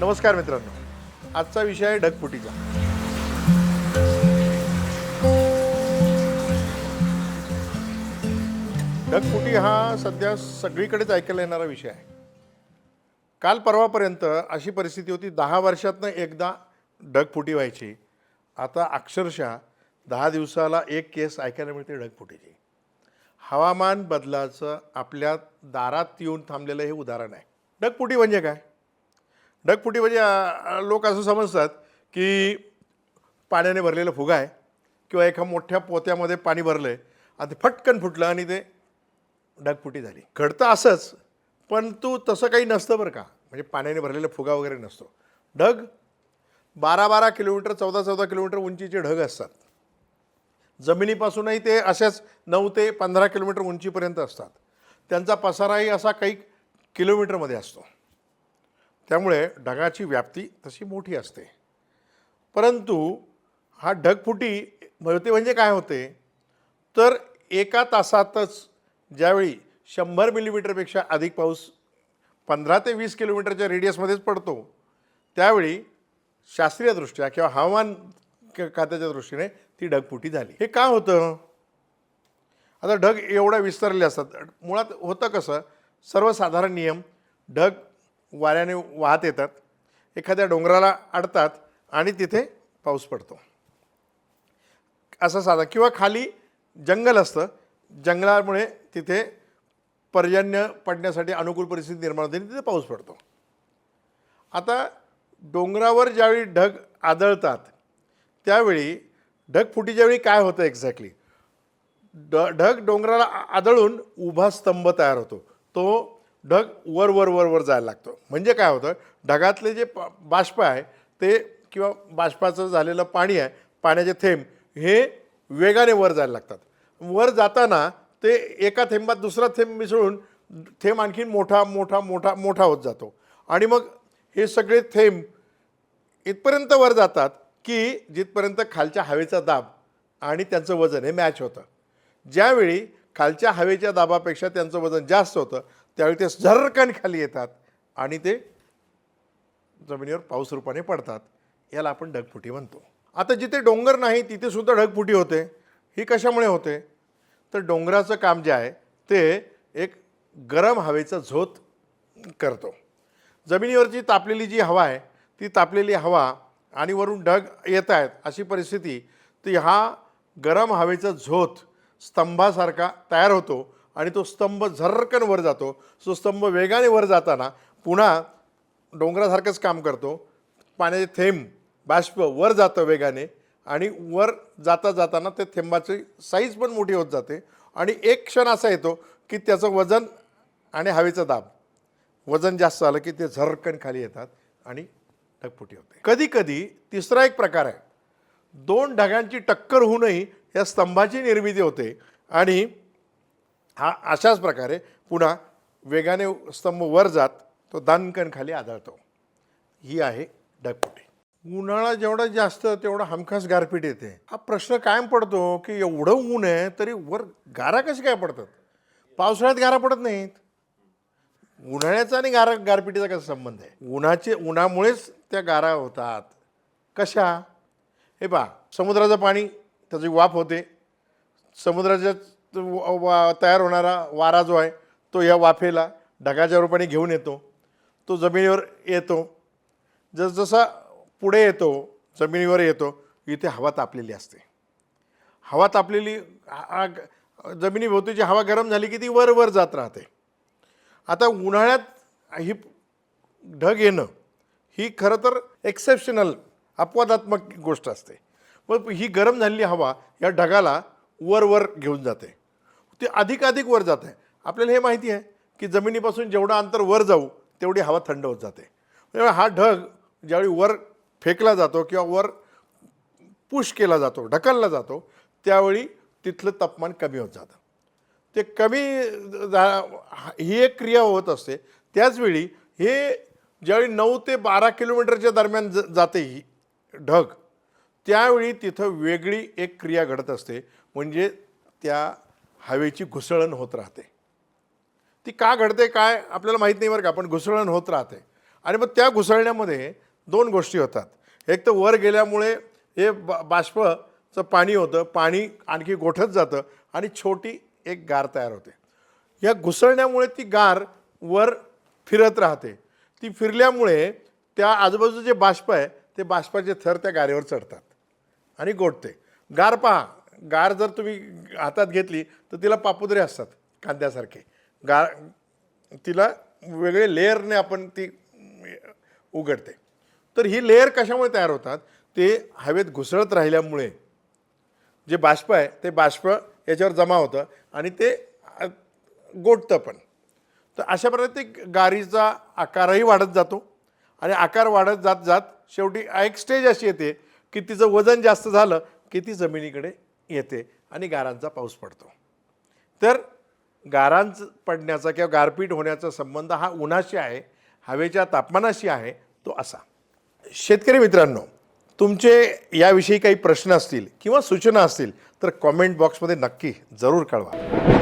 नमस्कार मित्रांनो. आजचा विषय आहे ढगफुटीचा. ढगफुटी हा सध्या सगळीकडेच ऐकायला येणारा विषय आहे. काल परवापर्यंत अशी परिस्थिती होती दहा वर्षातनं एकदा ढगफुटी व्हायची. आता अक्षरशः दहा दिवसाला एक केस ऐकायला मिळते ढगफुटीची. हवामान बदलाचं आपल्या दारात येऊन थांबलेलं हे उदाहरण आहे. ढगफुटी म्हणजे काय? ढगफुटी म्हणजे लोक असं समजतात की पाण्याने भरलेला फुगा आहे किंवा एका मोठ्या पोत्यामध्ये पाणी भरलं आहे आणि ते फटकन फुटलं आणि ते ढगफुटी झाली. घडतं असंच पण तू तसं काही नसतं बरं का. म्हणजे पाण्याने भरलेला फुगा वगैरे नसतो. ढग बारा बारा किलोमीटर चौदा चौदा किलोमीटर उंचीचे ढग असतात. जमिनीपासूनही ते अशाच नऊ ते पंधरा किलोमीटर उंचीपर्यंत असतात. त्यांचा पसाराही असा काही किलोमीटरमध्ये असतो. त्यामुळे ढगाची व्याप्ती तशी मोठी असते. परंतु हा ढगफुटी होते म्हणजे काय होते? तर एका तासातच ज्यावेळी शंभर मिलीमीटरपेक्षा अधिक पाऊस पंधरा ते वीस किलोमीटरच्या रेडियसमध्येच पडतो त्यावेळी शास्त्रीयदृष्ट्या किंवा हवामान खात्याच्या दृष्टीने ती ढगफुटी झाली. हे का होतं? आता ढग एवढ्या विस्तारले असतात. मुळात होतं कसं? सर्वसाधारण नियम ढग वाऱ्याने वाहत येतात. एखाद्या डोंगराला अडतात आणि तिथे पाऊस पडतो. असं साधा किंवा खाली जंगल असतं. जंगलामुळे तिथे पर्जन्य पडण्यासाठी अनुकूल परिस्थिती निर्माण होते आणि तिथे पाऊस पडतो. आता डोंगरावर ज्यावेळी ढग आदळतात त्यावेळी ढगफुटीच्या वेळी काय होतं एक्झॅक्टली ड ढग डोंगराला आदळून उभा स्तंभ तयार होतो. तो ढग वर वर वर वर जायला लागतो. म्हणजे काय होतं? ढगातले जे प- बाष्प आहे ते किंवा बाष्पाचं झालेलं पाणी आहे पाण्याचे थेंब हे वेगाने वर जायला लागतात. वर जाताना ते एका थेंबात दुसरा थेंब मिसळून थेंब आणखीन मोठा मोठा मोठा मोठा होत जातो. आणि मग हे सगळे थेंब इथपर्यंत वर जातात की जिथपर्यंत खालच्या हवेचा दाब आणि त्यांचं वजन हे मॅच होतं. ज्यावेळी खालच्या हवेच्या दाबापेक्षा त्यांचं वजन जास्त होतं त्यावेळी ते झरकन खाली येतात आणि ते जमिनीवर पाऊस रूपाने पडतात. याला आपण ढगफुटी म्हणतो. आता जिथे डोंगर नाही तिथे सुद्धा ढगफुटी होते. ही कशामुळे होते? तर डोंगराचं काम जे आहे ते एक गरम हवेचा झोत करतो. जमिनीवरची तापलेली जी हवा आहे ती तापलेली हवा आणि वरून ढग येत आहेत अशी परिस्थिती ती हा गरम हवेचा झोत स्तंभासारखा तयार होतो. आणि तो स्तंभ झर्रकन वर जातो. तो स्तंभ वेगाने वर जाताना पुन्हा डोंगरासारखंच काम करतो. पाण्याचे थेंब बाष्प वर जातं वेगाने आणि वर जाता जाताना ते थेंबाची साईज पण मोठी होत जाते. आणि एक क्षण असा येतो की त्याचं वजन आणि हवेचा दाब. वजन जास्त झालं की ते झरकन खाली येतात आणि ढगफुटी होते. कधी कधी तिसरा एक प्रकार आहे. दोन ढगांची टक्कर होऊनही या स्तंभाची निर्मिती होते आणि हा अशाच प्रकारे पुन्हा वेगाने स्तंभ वर जात तो दानकण खाली आदळतो. ही आहे ढगफुटी उन्हाळा जेवढा जास्त तेवढा हमखास गारपीट येते. हा प्रश्न कायम पडतो की एवढं ऊन आहे तरी वर गारा कशी काय पडतात? पावसाळ्यात गारा पडत नाहीत. उन्हाळ्याचा आणि गारा गारपिटीचा कसा संबंध आहे? उन्हाचे उन्हामुळेच त्या गारा होतात. कशा? हे पहा समुद्राचं पाणी त्याची वाफ होते. समुद्राच्या वा- तयार होणारा वारा जो आहे तो या वाफेला ढगाच्या रूपाने घेऊन येतो. तो जमिनीवर येतो. जसजसा पुढे येतो जमिनीवर येतो इथे हवा तापलेली असते. हवा तापलेली आग जमिनीभोवतीची हवा गरम झाली की ती वर वर जात राहते. आता उन्हाळ्यात ही ढग येणं ही खरं तर एक्सेप्शनल अपवादात्मक गोष्ट असते. मग ही गरम झालेली हवा या ढगाला वर वर घेऊन जाते. ते अधिकाधिक वर जात. आहे आपल्याला हे माहिती आहे की जमिनीपासून जेवढं अंतर वर जाऊ तेवढी हवा थंड होत जाते. त्यामुळे हा ढग ज्यावेळी वर फेकला जातो किंवा वर पुश केला जातो ढकलला जातो त्यावेळी तिथलं तापमान कमी होत जातं. ते कमी जा- ही एक क्रिया होत असते. त्याचवेळी हे ज्यावेळी नऊ ते बारा किलोमीटरच्या दरम्यान ज जाते ही ढग त्यावेळी तिथं वेगळी एक क्रिया घडत असते. म्हणजे त्या हवेची घुसळण होत राहते. ती का घडते काय आपल्याला माहीत नाही बरं का पण घुसळण होत राहते. आणि मग त्या घुसळण्यामध्ये दोन गोष्टी होतात. एक तर वर गेल्यामुळे हे बा बाष्पचं पाणी होतं पाणी आणखी गोठत जातं आणि छोटी एक गार तयार होते. या घुसळण्यामुळे ती गार वर फिरत राहते. ती फिरल्यामुळे त्या आजूबाजूचे जे बाष्प आहे ते बाष्पाचे थर त्या गारेवर चढतात आणि गोठते. गार पहा गार जर तुम्ही हातात घेतली तर तिला पापुद्रे असतात कांद्यासारखे. गार तिला वेगळे लेअरने आपण ती उघडते. तर ही लेअर कशामुळे तयार होतात? ते हवेत घुसळत राहिल्यामुळे. जे बाष्प आहे ते बाष्प याच्यावर जमा होतं आणि ते गोठतं पण. तर अशा प्रकारे ते गारीचा आकारही वाढत जातो आणि आकार वाढत जात जात शेवटी एक स्टेज अशी येते की तिचं वजन जास्त झालं की ती जमिनीकडे येते आणि गारांचा पाऊस पडतो. तर गारांच पडण्याचा किंवा गारपीट होण्याचा संबंध हा उन्हाशी आहे हवेच्या तापमानाशी आहे तो असा. शेतकरी मित्रांनो तुमचे याविषयी काही प्रश्न असतील किंवा सूचना असतील तर कॉमेंट बॉक्समध्ये नक्की जरूर कळवा.